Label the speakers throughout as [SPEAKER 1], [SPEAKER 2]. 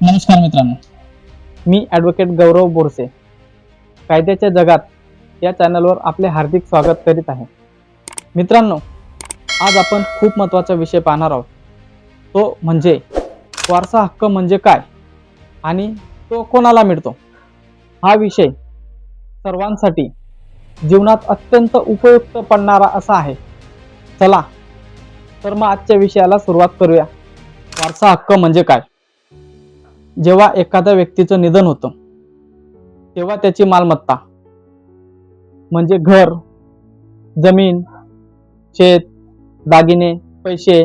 [SPEAKER 1] नमस्कार मित्रांनो.
[SPEAKER 2] मी ॲडव्होकेट गौरव बोरसे. कायद्याच्या जगात या चॅनलवर आपले हार्दिक स्वागत करीत आहे. मित्रांनो आज आपण खूप महत्त्वाचा विषय पाहणार आहोत. तो म्हणजे वारसा हक्क म्हणजे काय आणि तो कोणाला मिळतो? हा विषय सर्वांसाठी जीवनात अत्यंत उपयुक्त पडणारा असा आहे. चला तर मग आजच्या विषयाला सुरुवात करूया. वारसा हक्क म्हणजे काय? जेव्हा एखाद्या व्यक्तीचं निधन होतं तेव्हा त्याची मालमत्ता म्हणजे घर जमीन शेत दागिने पैसे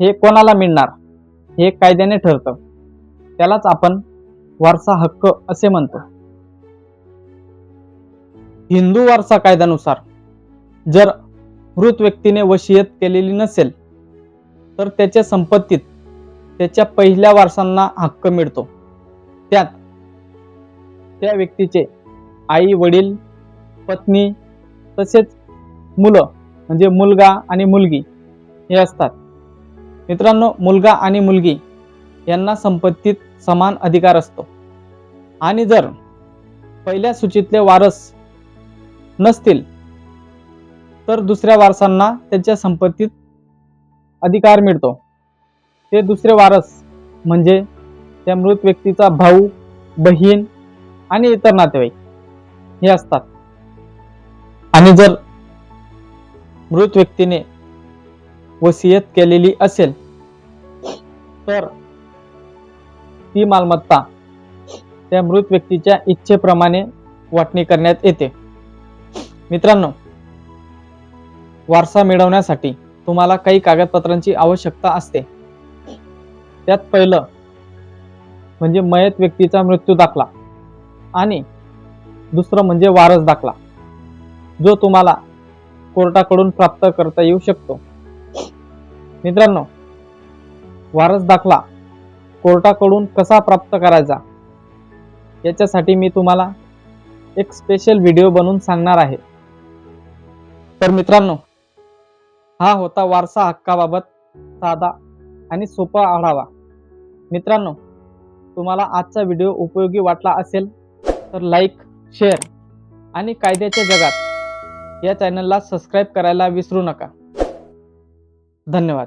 [SPEAKER 2] हे कोणाला मिळणार? हे कायद्याने ठरतं. त्यालाच आपण वारसा हक्क असे म्हणतो. हिंदू वारसा कायद्यानुसार जर मृत व्यक्तीने वशियत केलेली नसेल तर त्याच्या संपत्तीत त्याच्या पहिल्या वारसांना हक्क मिळतो. त्यात त्या व्यक्तीचे आई वडील पत्नी तसेच मुलं म्हणजे मुलगा आणि मुलगी हे असतात. मित्रांनो मुलगा आणि मुलगी यांना संपत्तीत समान अधिकार असतो. आणि जर पहिल्या सूचीतले वारस नसतील तर दुसऱ्या वारसांना त्यांच्या संपत्तीत अधिकार मिळतो. ते दुसरे वारस म्हणजे त्या मृत व्यक्तीचा भाऊ बहीण आणि इतर नातेवाईक हे असतात. आणि जर मृत व्यक्तीने वसियत केलेली असेल तर ती मालमत्ता त्या मृत व्यक्तीच्या इच्छेप्रमाणे वाटणी करण्यात येते. मित्रांनो वारसा मिळवण्यासाठी तुम्हाला काही कागदपत्रांची आवश्यकता असते. त्यात पहिलं म्हणजे मयत व्यक्तीचा मृत्यू दाखला. आणि दुसरं म्हणजे वारस दाखला जो तुम्हाला कोर्टाकडून प्राप्त करता येऊ शकतो. मित्रांनो वारस दाखला कोर्टाकडून कसा प्राप्त करायचा याच्यासाठी मी तुम्हाला एक स्पेशल व्हिडिओ बनवून सांगणार आहे. तर मित्रांनो हा होता वारसा हक्काबाबत साधा आणि सोपा आढावा. मित्रांनो तुम्हाला आजचा व्हिडिओ उपयोगी वाटला असेल तर लाईक शेअर आणि कायद्याच्या जगात या चॅनलला सबस्क्राईब करायला विसरू नका. धन्यवाद.